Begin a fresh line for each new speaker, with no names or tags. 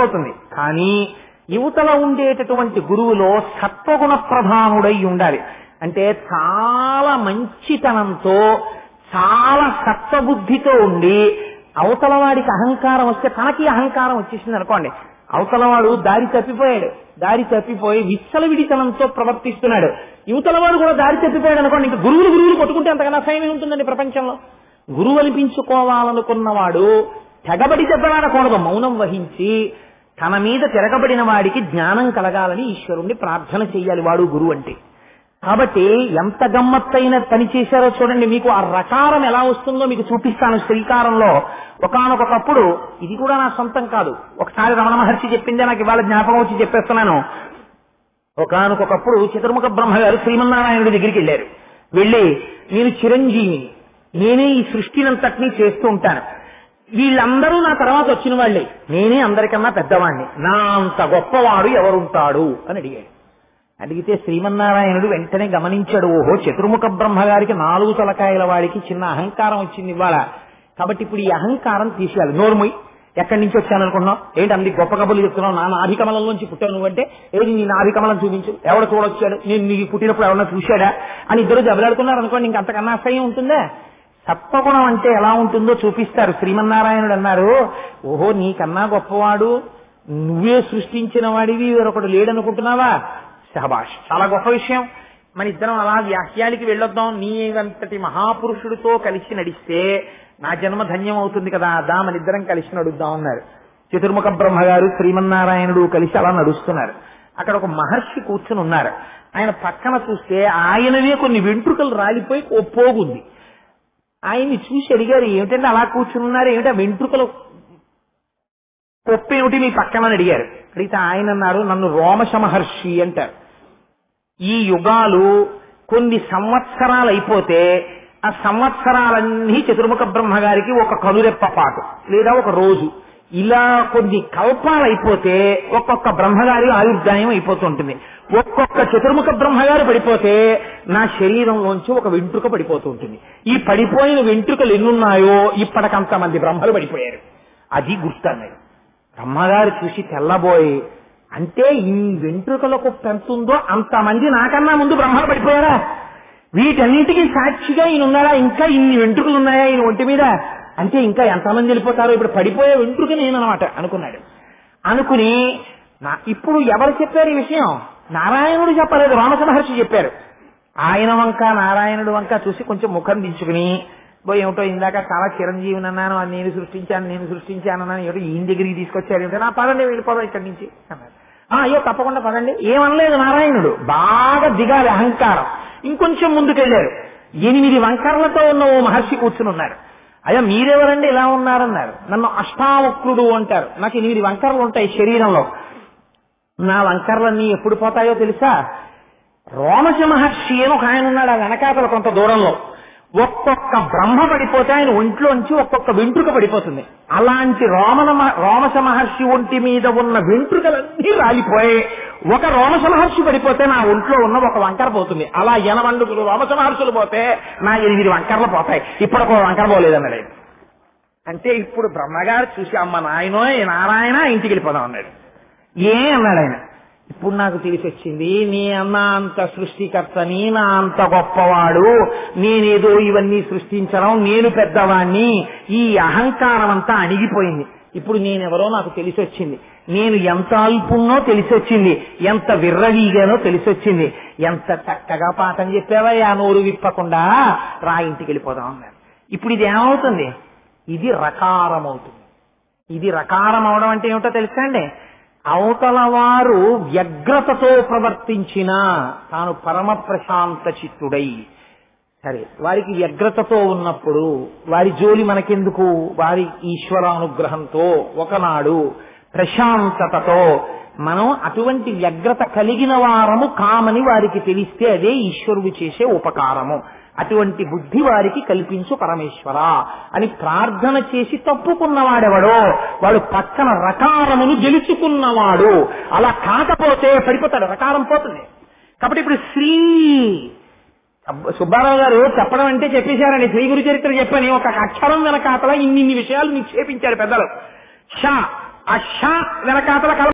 అవుతుంది. కానీ యువతల ఉండేటటువంటి గురువులో సత్వగుణ ప్రధానుడై ఉండాలి. అంటే చాలా మంచితనంతో చాలా సత్వబుద్ధితో ఉండి అవతల వాడికి అహంకారం వస్తే తనకి అహంకారం వచ్చేసింది అనుకోండి. అవతలవాడు దారి తప్పిపోయాడు. దారి తప్పిపోయి విచ్చలవిడితనంతో ప్రవర్తిస్తున్నాడు. యువతలవాడు కూడా దారి తప్పిపోయాడు అనుకోండి. ఇంకా గురువులు గురువులు కొట్టుకుంటే అంతకన్నా అసహ్యం ఉంటుందండి ప్రపంచంలో? గురువు అనిపించుకోవాలనుకున్నవాడు తెగబడి దెబ్బలాడకూడదు. మౌనం వహించి తన మీద తిరగబడిన వాడికి జ్ఞానం కలగాలని ఈశ్వరుణ్ణి ప్రార్థన చెయ్యాలి వాడు గురువు అంటే. కాబట్టి ఎంత గమ్మత్తైన పని చేశారో చూడండి మీకు ఆ రకారం ఎలా వస్తుందో మీకు చూపిస్తాను శ్రీకారంలో. ఒకనొకప్పుడు ఇది కూడా నా సొంతం కాదు ఒకసారి రమణ మహర్షి చెప్పిందే నాకు ఇవాళ జ్ఞాపకం వచ్చి చెప్పేస్తున్నాను. ఒకనొకప్పుడు చతుర్ముఖ బ్రహ్మ గారు శ్రీమన్నారాయణుడి దగ్గరికి వెళ్ళారు. వెళ్ళి నేను చిరంజీవిని నేనే ఈ సృష్టినంతటినీ చేస్తూ ఉంటాను. వీళ్ళందరూ నా తర్వాత వచ్చిన వాళ్ళే. నేనే అందరికన్నా పెద్దవాణ్ణి. నా అంత గొప్పవాడు ఎవరుంటాడు అని అడిగాడు. అడిగితే శ్రీమన్నారాయణుడు వెంటనే గమనించాడు ఓహో చతుర్ముఖ బ్రహ్మ గారికి నాలుగు తలకాయల వాడికి చిన్న అహంకారం వచ్చింది ఇవాళ. కాబట్టి ఇప్పుడు ఈ అహంకారం తీసేయాలి. నోర్ముయ్ ఎక్కడి నుంచి వచ్చాను అనుకున్నావు ఏంటి అంది గొప్ప కబుర్లు చెప్తున్నావు? నా నాభికమలంలోంచి పుట్టావు నువ్వంటే? ఏది నీ నాభికమలం చూపించు? ఎవడు చూడొచ్చాడు? నేను నీకు పుట్టినప్పుడు ఎవరన్నా చూశాడా? అని ఇద్దరు దెబ్బలాడుకున్నారు అనుకోండి ఇంకంతకన్నా అసహ్యం ఉంటుందా? సత్వగుణం అంటే ఎలా ఉంటుందో చూపిస్తారు. శ్రీమన్నారాయణుడు అన్నారు ఓహో నీకన్నా గొప్పవాడు నువ్వే సృష్టించిన వాడివి వేరొకడు లేడనుకుంటున్నావా? సహబాష్ చాలా గొప్ప విషయం. మన ఇద్దరం అలా వ్యాఖ్యానికి వెళ్ళొద్దాం. నీ అంతటి మహాపురుషుడితో కలిసి నడిస్తే నా జన్మ ధన్యం అవుతుంది కదా. దా మన ఇద్దరం కలిసి నడుద్దాం అన్నారు. చతుర్ముఖ బ్రహ్మ గారు శ్రీమన్నారాయణుడు కలిసి అలా నడుస్తున్నారు. అక్కడ ఒక మహర్షి కూర్చుని ఉన్నారు. ఆయన పక్కన చూస్తే ఆయనవే కొన్ని వెంట్రుకలు రాలిపోయి ఓ పోగుంది. ఆయన్ని చూసి అడిగారు ఏమిటంటే అలా కూర్చుని ఉన్నారు ఏమిటా వెంట్రుకలు? పొప్పు మీ పక్కనని అడిగారు. అడిగితే ఆయన అన్నారు నన్ను రోమశ మహర్షి అంటారు. ఈ యుగాలు కొన్ని సంవత్సరాలు అయిపోతే ఆ సంవత్సరాలన్నీ చతుర్ముఖ బ్రహ్మగారికి ఒక కనురెప్ప పాటు లేదా ఒక రోజు. ఇలా కొన్ని కల్పాలైపోతే ఒక్కొక్క బ్రహ్మగారి ఆయుర్దాయం అయిపోతుంటుంది. ఒక్కొక్క చతుర్ముఖ బ్రహ్మగారు పడిపోతే నా శరీరంలోంచి ఒక వెంట్రుక పడిపోతూ ఉంటుంది ఈ పడిపోయిన వెంట్రుకలు ఎన్నున్నాయో ఇప్పటికంత మంది బ్రహ్మలు పడిపోయారు. అది గుర్తన్నది. బ్రహ్మగారు చూసి తెల్లబోయి అంటే ఈ వెంట్రుకలకు పెంతుందో అంతమంది నాకన్నా ముందు బ్రహ్మలు పడిపోయారా? వీటన్నిటికీ సాక్షిగా ఈయన ఉన్నాడా ఇంకా ఇన్ని వెంట్రుకలు ఉన్నాయా ఈయన ఒంటి మీద? అంటే ఇంకా ఎంతమంది వెళ్ళిపోతారో ఇప్పుడు పడిపోయే వెంట్రుక నేననమాట అనుకున్నాడు. అనుకుని నా ఇప్పుడు ఎవరు చెప్పారు ఈ విషయం? నారాయణుడు చెప్పలేదు రామస మహర్షి చెప్పారు. ఆయన వంక నారాయణుడు వంక చూసి కొంచెం ముఖం దించుకుని బో ఏమిటో ఇందాక చాలా చిరంజీవిని అన్నాను అది నేను సృష్టించాను నేను సృష్టించాను అన్నాను ఏమిటో ఈయన దగ్గరికి తీసుకొచ్చారు ఏమిటో. నా పదండి వెళ్ళిపోదాం ఇక్కడి నుంచి. అన్నారు. అయ్యో తప్పకుండా పదండి. ఏమనలేదు నారాయణుడు బాగా దిగాలి అహంకారం. ఇంకొంచెం ముందుకెళ్ళారు ఎనిమిది వంకర్లతో ఉన్న ఓ మహర్షి కూర్చుని ఉన్నారు. అయ్యా మీరెవరండి ఇలా ఉన్నారన్నారు. నన్ను అష్టావక్రుడు అంటారు. నాకు ఎనిమిది వంకరలు ఉంటాయి శరీరంలో. నా వంకరలన్నీ ఎప్పుడు పోతాయో తెలుసా? రోమశ మహర్షి అని ఒక ఆయన ఉన్నాడు ఆ వెనకాతల కొంత దూరంలో. ఒక్కొక్క బ్రహ్మ పడిపోతే ఆయన ఒంట్లోంచి ఒక్కొక్క వెంట్రుక పడిపోతుంది. అలాంటి రోమన మ- రోమశ మహర్షి ఒంటి మీద ఉన్న వెంట్రుకలన్నీ రాలిపోయి ఒక రోమశ మహర్షి పడిపోతే నా ఒంట్లో ఉన్న ఒక వంకర పోతుంది. అలా ఎనవండుకులు రోమశ మహర్షులు పోతే నా ఎనిమిది వంకరలు పోతాయి. ఇప్పుడు ఒక వంకర పోలేదన్నాడు అంటే ఇప్పుడు బ్రహ్మగారు చూసి అమ్మ నాయనో నారాయణ ఇంటికి వెళ్ళిపోదాం అన్నాడు. ఏ అన్నాడు ఆయన. ఇప్పుడు నాకు తెలిసొచ్చింది నీ అన్న అంత సృష్టికర్తని నా అంత గొప్పవాడు నేనేదో ఇవన్నీ సృష్టించడం నేను పెద్దవాణ్ణి ఈ అహంకారం అంతా అణిగిపోయింది. ఇప్పుడు నేనెవరో నాకు తెలిసొచ్చింది. నేను ఎంత అల్పున్నో తెలిసొచ్చింది ఎంత విర్రవీగానో తెలిసొచ్చింది. ఎంత చక్కగా పాఠం చెప్పావా ఆ నోరు విప్పకుండా రా ఇంటికి వెళ్ళిపోదాం అన్నారు. ఇప్పుడు ఇది ఏమవుతుంది? ఇది రకారం అవుతుంది ఇది రకారం అవడం అంటే ఏమిటో తెలుసా అండి? అవతల వారు వ్యగ్రతతో ప్రవర్తించిన తాను పరమ ప్రశాంత చిత్తుడై సరే వారికి వ్యగ్రతతో ఉన్నప్పుడు వారి జోలి మనకెందుకు? వారి ఈశ్వరానుగ్రహంతో ఒకనాడు ప్రశాంతతతో మనం అటువంటి వ్యగ్రత కలిగిన వారము కామని వారికి తెలిస్తే అదే ఈశ్వరుడు చేసే ఉపకారము. అటువంటి బుద్ధి వారికి కల్పించు పరమేశ్వర అని ప్రార్థన చేసి తప్పుకున్నవాడెవడో వాడు పక్కన రకారమును గెలుచుకున్నవాడు. అలా కాకపోతే పడిపోతాడు రకారం పోతుంది. కాబట్టి ఇప్పుడు శ్రీ సుబ్బారావు గారు చెప్పడం అంటే చెప్పేశారని శ్రీ గురు చరిత్ర చెప్పని ఒక అక్షరం వెనకాతల ఇన్ని ఇన్ని విషయాలు నిక్షేపించారు పెద్దలు. ష ఆ వెనకాతల కల